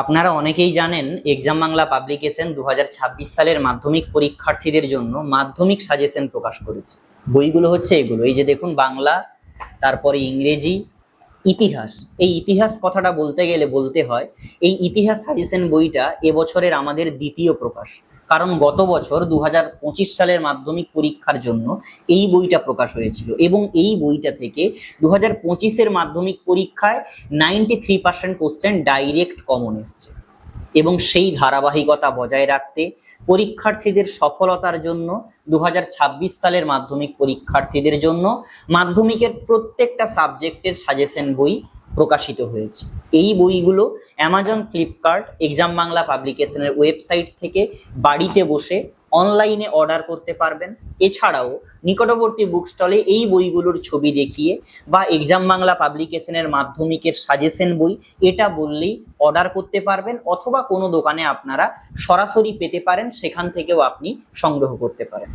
আপনারা অনেকেই জানেন এক্সাম বাংলা পাবলিকেশন দু হাজার ছাব্বিশ সালের মাধ্যমিক পরীক্ষার্থীদের জন্য মাধ্যমিক সাজেশন প্রকাশ করেছে। বইগুলো হচ্ছে এগুলো। এই যে দেখুন, বাংলা, তারপরে ইংরেজি, ইতিহাস। এই ইতিহাস কথাটা বলতে গেলে বলতে হয়, এই ইতিহাস সাজেশন বইটা এবছরের আমাদের দ্বিতীয় প্রকাশ। কারণ গত বছর দু হাজার পঁচিশ সালের মাধ্যমিক পরীক্ষার জন্য এই বইটা প্রকাশ হয়েছিল এবং এই বইটা থেকে দু হাজার পঁচিশের মাধ্যমিক পরীক্ষায় ninety three percent question direct common এসছে। এবং সেই ধারাবাহিকতা বজায় রাখতে পরীক্ষার্থীদের সফলতার জন্য দু হাজার ছাব্বিশ সালের মাধ্যমিক পরীক্ষার্থীদের জন্য মাধ্যমিকের প্রত্যেকটা সাবজেক্টের সাজেশন বই প্রকাশিত হয়েছে। এই বইগুলো অ্যামাজন ফ্লিপকার্ট এক্সাম বাংলা পাবলিকেশনের ওয়েবসাইট থেকে বাড়িতে বসে অনলাইনে অর্ডার করতে পারবেন। এছাড়াও নিকটবর্তী বুক স্টলে এই বইগুলোর ছবি দেখিয়ে বা এক্সাম বাংলা পাবলিকেশনের মাধ্যমিকের সাজেশন বই, এটা বললেই অর্ডার করতে পারবেন অথবা কোনো দোকানে আপনারা সরাসরি পেতে পারেন, সেখান থেকেও আপনি সংগ্রহ করতে পারেন।